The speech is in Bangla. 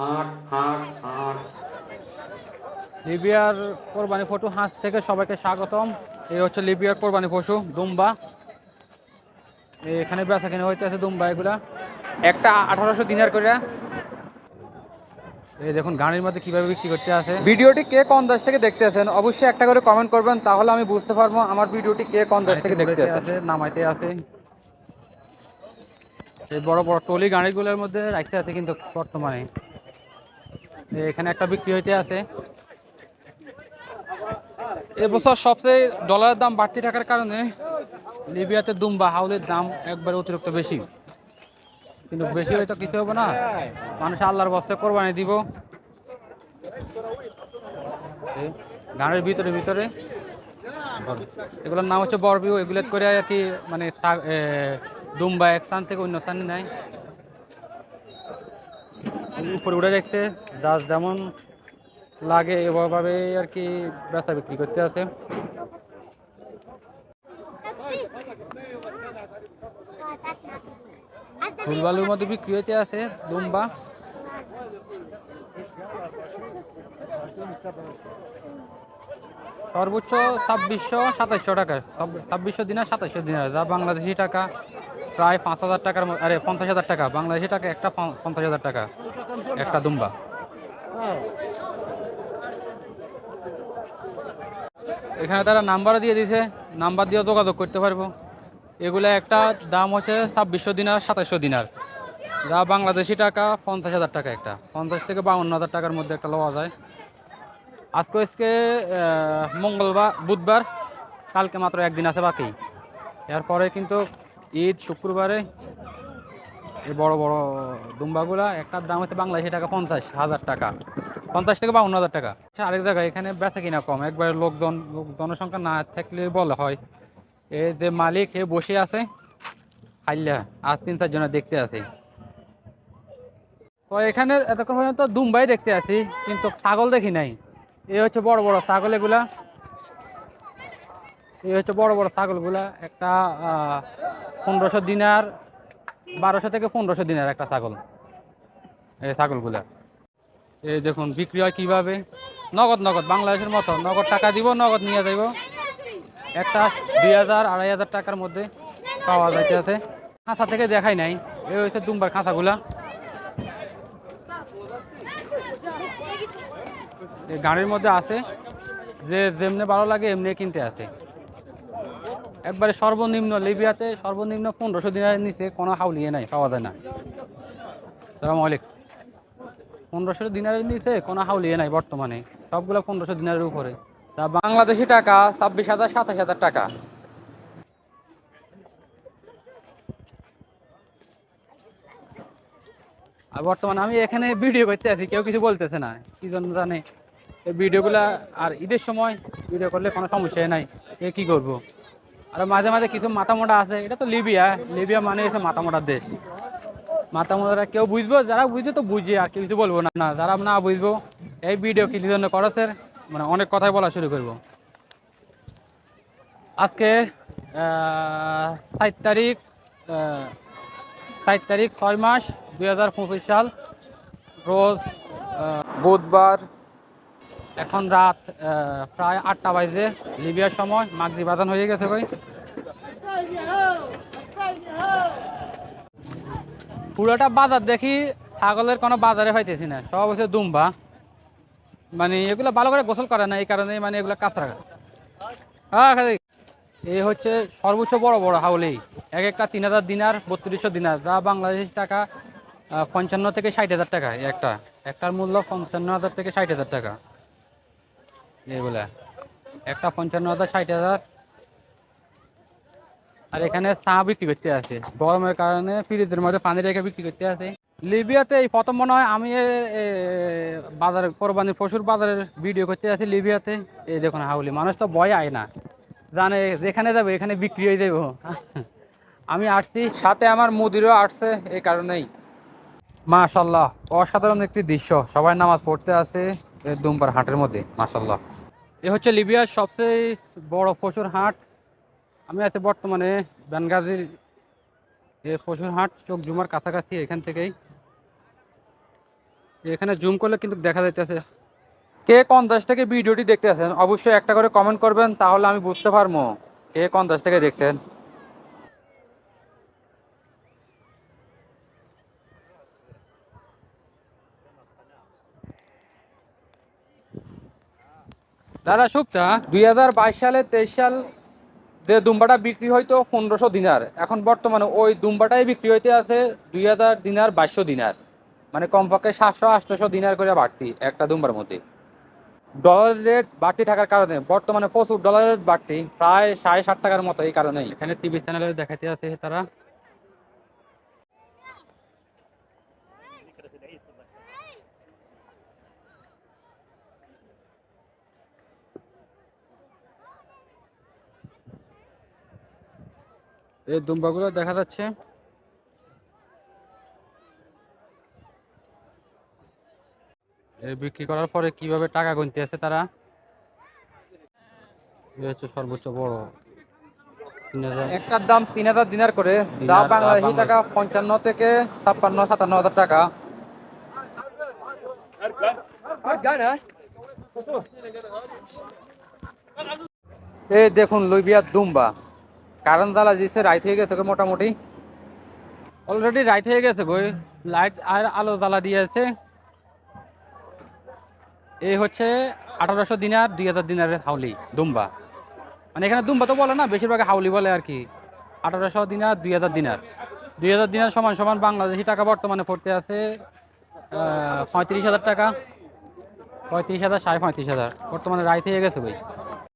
হাট হাট হাট। লিবিয়ার কোরবানি পশু হাঁস থেকে সবাইকে স্বাগতম। এই হচ্ছে লিবিয়ার কোরবানি পশু দুম্বা। এখানে বেচা কিনে হইতে আছে দুম্বা এগুলা? একটা আঠারোশো দিনার করে এই দেখুন গাড়ির মধ্যে কীভাবে বিক্রি করতে আছে। ভিডিওটি কে কোন দেশ থেকে দেখতে আছেন অবশ্যই একটা করে কমেন্ট করবেন তাহলে আমি বুঝতে পারব আমার ভিডিওটি কে কোন দেশ থেকে দেখতে আছে নামাইতে আছে। এই বড় বড় টলি গাড়িগুলোর মধ্যে রাখতে আছে কিন্তু বর্তমানে। এখানে একটা বিক্রি হইতে আছে। এবছর সবচেয়ে ডলারের দাম বাড়তি থাকার কারণে লিবিয়াতে দুম্বা হাউলের দাম একবারে অতিরিক্ত বেশি। কিন্তু বেশি হয়তো কিছু হবে না। মানুষ আল্লাহর বস্তে কোরবানি দিব। গানের ভিতরে ভিতরে। এগুলোর নাম হচ্ছে বরবিউ। এগুলো করে আর কি মানে দুম্বা এক স্থান থেকে অন্য স্থানে নেয়। উপরে উঠে দেখছে দাস যেমন লাগে এভাবে আর কি বেচা বিক্রি করতে আছে। ফুলবালুর মধ্যে বিক্রি হইতে আছে, দুম্বা। সর্বোচ্চ ছাব্বিশশো সাতাইশশো টাকা, ছাব্বিশশো দিনা সাতাইশশো দিনা যা বাংলাদেশি টাকা। প্রায় পাঁচ হাজার টাকার আরে পঞ্চাশ হাজার টাকা, বাংলাদেশি টাকা একটা পঞ্চাশ হাজার টাকা, একটা দুম্বা। এখানে তারা নাম্বারও দিয়ে দিয়েছে, নাম্বার দিয়ে যোগাযোগ করতে পারব। এগুলো একটা দাম হচ্ছে ছাব্বিশশো দিনার, সাতাশশো দিনার। যা বাংলাদেশি টাকা, পঞ্চাশ হাজার টাকা একটা। পঞ্চাশ থেকে বাউন্ন হাজার টাকার মধ্যে একটা লওয়া যায়। আজকে আজকে মঙ্গলবার, বুধবার, কালকে মাত্র একদিন আছে বাকি। এরপরে কিন্তু ঈদ শুক্রবারে এই বড় বড় দুম্বাগুলা একটার দাম হচ্ছে বাংলাদেশি টাকা পঞ্চাশ হাজার টাকা। পঞ্চাশ থেকে বাউন্ন হাজার টাকা। আচ্ছা, আরেক জায়গায় এখানে বেচা কিনা কম? একবারে লোকজন লোক জনসংখ্যা না থাকলে বলা হয়। এ যে মালিক এ বসে আছে। খাইলা আর তিন চারজনে দেখতে আছে। তো এখানে এতক্ষণ পর্যন্ত দুম্বাই দেখতে আছি কিন্তু ছাগল দেখি নাই। এই হচ্ছে বড় বড় ছাগল এগুলা। এই হচ্ছে বড় বড় ছাগলগুলা। একটা পনেরোশো দিনার, বারোশো থেকে পনেরোশো দিনের একটা ছাগল। এই ছাগলগুলা। এই দেখুন, বিক্রি হয় কীভাবে? নগদ নগদ, বাংলাদেশের মতো। নগদ টাকা দিব, নগদ নিয়ে যাইব। একটা দুই হাজার, আড়াই হাজার টাকার মধ্যে পাওয়া যাইতে আছে খাঁচা থেকে দেখাই নাই। এই হচ্ছে দুম্বার খাঁচাগুলা। গাড়ির মধ্যে আছে। যে যেমনি ভালো লাগে, এমনি কিনতে আছে একবারে সর্বনিম্ন লিবিয়াতে সর্বনিম্ন পনেরোশো দিনের নিচে কোনো হাউলিয়ে নাই, পাওয়া যায় না। সালাম আলাইকুম। পনেরোশো দিনারের নিচে কোনো হাউলিয়ে নাই বর্তমানে, সবগুলো পনেরোশো দিনারের উপরে। তা বাংলাদেশি টাকা ছাব্বিশ হাজার সাতাশ হাজার টাকা। আর বর্তমানে আমি এখানে ভিডিও করতে আছি, কেউ কিছু বলতেছে না, কি জন্য জানে? এই ভিডিওগুলা আর ঈদের সময় ভিডিও করলে কোনো সমস্যাই নাই, এ কি করব? আর মাঝে মাঝে কিছু মাথা মোটা আছে। এটা তো লিবিয়া লিবিয়া মানে হচ্ছে মাথা মোটার দেশ। মাথা মোটা কেউ বুঝব? যারা বুঝবে তো বুঝে, আর কিছু বলব না। না, যারা না বুঝব, এই ভিডিও কি জন্য করেছে মানে অনেক কথাই বলা শুরু করব। আজকে সাত তারিখ সাত তারিখ ছয় মাস দুই হাজার পঁচিশ সাল, রোজ বুধবার এখন রাত প্রায় আটটা বাজে। লিবিয়ার সময় মাগরি বাজান হয়ে গেছে ভাই। পুরোটা বাজার দেখি, ছাগলের কোনো বাজারে পাইতেছি না। সব হচ্ছে দুম্বা। মানে এগুলো ভালো করে গোসল করে না, এই কারণে মানে এগুলো কাঁচরা হ্যাঁ এই হচ্ছে সর্বোচ্চ বড় বড় হাউলি। এক একটা তিন হাজার দিনার, বত্রিশশো দিনার। যা বাংলাদেশি টাকা পঞ্চান্ন থেকে ষাট হাজার টাকা একটা। একটার মূল্য পঞ্চান্ন হাজার থেকে ষাট হাজার টাকা। এগুলা একটা পঞ্চান্ন হাজার ষাট হাজার। আর এখানে চা বিক্রি করতে আছে গরমের কারণে ফ্রিজের মধ্যে পানি রেখে বিক্রি করতে আছে লিবিয়াতে এই প্রথম মনে হয় আমি বাজার কোরবানির পশুর বাজারের ভিডিও করতে আছি লিবিয়াতে। এই দেখুন হাউলি মানুষ তো ভয় আয় না। জানে যেখানে যাবে এখানে বিক্রি হয়ে যাব আমি আসছি। সাথে আমার মুদিরও আসছে এই কারণেই। মাশাল্লাহ অসাধারণ একটি দৃশ্য। সবাই নামাজ পড়তে আছে এই দুমবার হাটের মধ্যে মাশাল্লাহ এ হচ্ছে লিবিয়ার সবচেয়ে বড় পশুর হাট। আমি আছি বর্তমানে বেনগাজির এই পশুর হাট, চোখ জুমার কাছাকাছি এখান থেকেই। এখানে জুম করলে কিন্তু দেখা যাইতেছে। কে কোন দেশ থেকে ভিডিওটি দেখতে আছেন অবশ্যই একটা করে কমেন্ট করবেন, তাহলে আমি বুঝতে পারব। কে কোন দেশ থেকে দেখছেন? দাদা সুপ্তা দুই হাজার বাইশ সালে, তেইশ সাল যে দুম্বাটা বিক্রি হইতো পনেরোশো দিনার। এখন বর্তমানে ওই দুম্বাটাই বিক্রি হইতে আছে দুই হাজার দিনার, বাইশশো দিনার। মানে কমপক্ষে সাতশো, আটশোশো দিনার করে বাড়তি একটা দুম্বার মধ্যে। ডলার রেট বাড়তি থাকার কারণে বর্তমানে প্রচুর ডলার রেট বাড়তি, প্রায় সাড়ে ষাট টাকার মতো এই কারণেই। এখানে টিভি চ্যানেলে দেখাতে আছে তারা। এই দুম্বাগুলো দেখা যাচ্ছে। এই বিক্রি করার পরে কীভাবে টাকা গুনতে আছে তারা? হচ্ছে সর্বোচ্চ বড়। একটার দাম তিন হাজার দিনার করে। যা বাংলাদেশি বাংলাদেশি। টাকা পঞ্চান্ন থেকে ছাপ্পান্ন সাতান্ন হাজার টাকা। এই দেখুন লুইবিয়ার দুম্বা। কারণ জ্বালা দিচ্ছে রাইট হয়ে গেছে মোটামুটি। অলরেডি রাইট হয়ে গেছে গো। লাইট আর আলো জ্বালা দিয়েছে। এই হচ্ছে আঠারোশো দিনার দুই হাজার দিনারের হাউলি, দুম্বা। মানে এখানে দুম্বা তো বলে না, বেশিরভাগ হাউলি বলে আর কি। আঠারোশো দিনার দুই হাজার দিনার। দুই হাজার দিনার সমান সমান বাংলাদেশি টাকা বর্তমানে পড়তে আছে পঁয়ত্রিশ হাজার টাকা। পঁয়ত্রিশ হাজার, সাড়ে পঁয়ত্রিশ হাজার। বর্তমানে রাইট হয়ে গেছে ভাই